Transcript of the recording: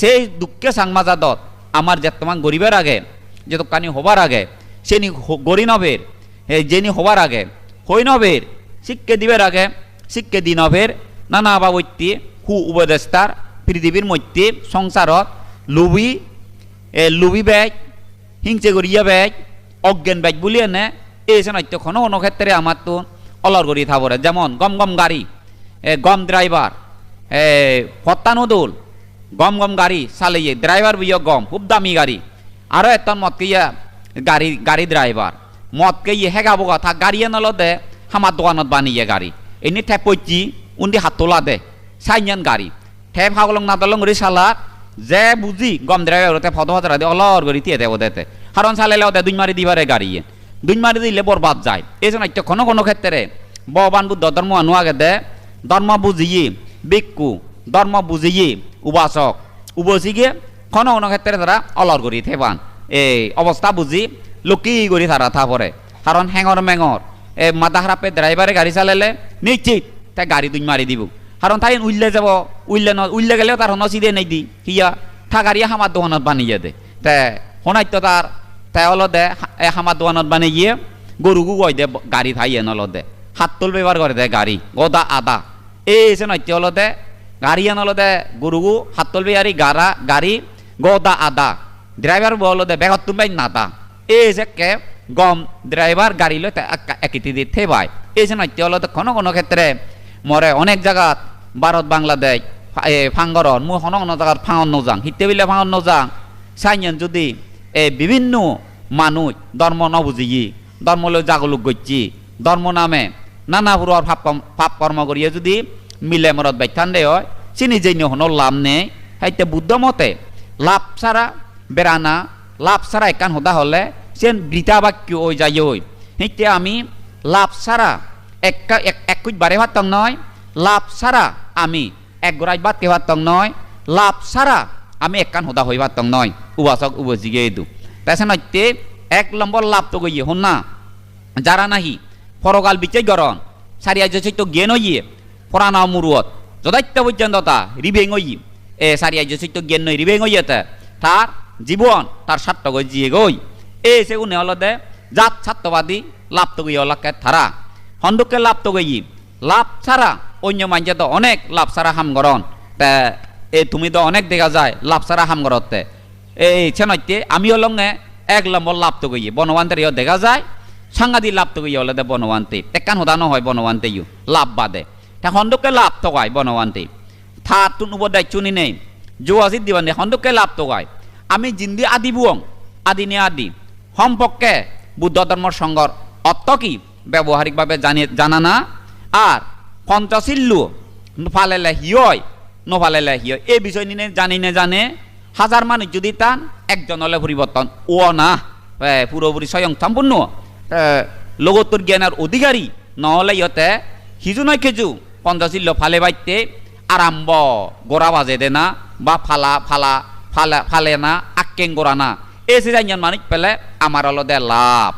সেই দুঃখে সাংমাজাদত, আমার যে তোমার গরিবের আগে, যে দোকানি হবার আগে সে নি গরি নবের যেনি হবার আগে হই নবের শিক্ষে দিবের আগে, শিক্ষে দি নবের নানা বাবত্যি হু উপদেষ্টার পৃথিবীর মধ্যে সংসারত লুবি এ লুবি ব্যাগ হিংসে করিয়া ব্যাগ অজ্ঞান ব্যাগ বলি এনে, এই নৃত্য কোনো কোনো ক্ষেত্রে আমার তো অলর করি থাবরে যেমন গম গম গাড়ি গম ড্রাইভার এ ফত্তানুদুল গম গম গাড়ি চালিয়ে ড্রাইভার বুঝিয়ে গম, খুব দামি গাড়ি। আরও এতন মদ কেইয়া গাড়ি গাড়ি ড্রাইভার মদ কেইয়ে হেগাব কথা, গাড়িয়ে নলদে হামার দোকানত বানিয়ে গাড়ি। এনে ঠেপ পচি উন্দি হাত তোলা দে সাইনজান গাড়ি। ঠেপ হাগলং নাদলং রি সালাত যে বুঝি গম ড্রাইভার তে ফদ ফদরা দে অলর গড়ি দিয়ে দেব দেতে। কারণ চালাইলে ওদের দুই মারি দিবারে গাড়িয়ে। দুই মারি দিলে বরবাদ যায়। এই জন্য একটা কোনো কোনো ক্ষেত্রে ববান বুদ্ধ ধর্ম আগে দে ধর্ম বুঝিয়ে বিক্ষু ধর্ম বুঝিয়ে উবসিকে কোনো কোনো ক্ষেত্রে তারা অলর করি থেবান এই অবস্থা বুঝি লুকি করি তারা থা পরে কারণ হেঙর মেঙর এ মাথা হারাপে ড্রাইভারে গাড়ি চালালে নিশ্চিত তাই গাড়ি দুই মারি দিব। কারণ তাই উইলে যাব উইলে ন উইলে গেলেও তার হন চিদে নেই দি হিয়া থা গাড়ি হামার দোকানত বানিয়ে দে। তে শোনাইতো তার তাই হলো দে হামার দোকানত বানিয়ে গরুগু গই দে গাড়ি থাইয়ে নল দে। হাত তুল ব্যবহার করে দে গাড়ি, গদা আদা। এই সে নৈত্য হলো গাড়ি আনলো দে গরুগু হাত তুল বেয়ারি গাড়া গাড়ি গদা, আদা। ড্রাইভার বলো দে বেগত তুমি নাদা। এই যে কে গম ড্রাইভার গাড়ি লই একটি দিয়ে থেবাই। এই যে নৈত্য হলো কোনো কোনো ক্ষেত্রে মরে অনেক জায়গাত ভারত বাংলাদেশ এ ফাঙ্গরন মই কোনো কোনো জায়গাত ফাঙন নজাং। হিতে বিলে ফাঙন নজাং। চাইন যদি এই বিভিন্ন মানুষ ধর্ম নবুঝি ধর্মলৈ জাগলুক গচ্ছি ধর্ম নামে নানা পুরোর ভাব পাপ কর্ম করিয়ে যদি মিলে মরত বাইথান দে হয়। সে নিজেই হন লাভ নেই। হাইতে বুদ্ধ মতে লাভ ছাড়া বেড়ানা লাভ ছাড়া একান হদা হলে সে বৃতা বাক্য ওই যাই ওই। সেইতে আমি লাভ ছাড়া এক এক বারে ভাতং নয়। লাভ ছাড়া আমি এক গড়াই বাদ কে ভাতং নয়। লাভ ছাড়া আমি একান হদা হই ভাতং নয়। উবাসক উবজিগে এদু তাছাড়া নইতে এক নম্বর লাভ তো গইয়ে, হন না। যারা নাহি ফরকাল বিচাই গরন সারিয়া যে চৈত্য জ্ঞান হইয়ে ফরানা মুরুয়ত যদাইত্য পর্যন্ত তা রিবেং হই এ সারিয়া যে চৈত্য জ্ঞান নই রিবেং হইয়েতে তার জীবন তার স্বার্থ গই জিয়ে গই এ সে উনি হলো দে জাত ছাত্রবাদী লাভ তো গই হলাকে থারা হন্দুকে লাভ তো গই লাভ ছাড়া অন্য মানছে তো অনেক লাভ ছাড়া হাম গরন তে এ তুমি তো অনেক দেখা যায় লাভ ছাড়া হাম গরতে এই চেনইতে আমি অলঙ্গে এক নম্বর লাভ তো গই বনবান্তের দেখা যায় সাংঘাতি লাভ তো গই হলে দে বনবান্তে টেকান হদানো হয় বনবান্তে ইউ লাভ বাদে হন্দুকে লাভ গায় বনবান্তে থা তুন উব দায়িত্ব নি নেই জো আজিত দিবানে হন্দুকে লাভ তো গায় আমি জিন্দি আদি বুয়ং আদি নে আদি সম্পর্কে বুদ্ধ ধর্মর সঙ্গর অর্থ কি ব্যবহারিকভাবে জানি জানা না আর পঞ্চশিল্লু ফালেলে হিয় নফালেলে হিয় এই বিষয় নিয়ে জানি না জানে, হাজার মানুষ যদি তান, একজন হলে পরিবর্তন। ও না পুরোপুরি স্বয়ং সম্পূর্ণ। লগতর জ্ঞানের অধিকারী নহলে ইহতে সিজু নয় খেজু। পঞ্চশিল্য ফালে বাইতে আরম্ভ গোড়া বাজে দে না, বা ফালা ফালা ফালা, ফালে না, আক্কেং গোড়া না। এসে জানিয়ান মানুষ পেলে আমার হলো দে লাভ।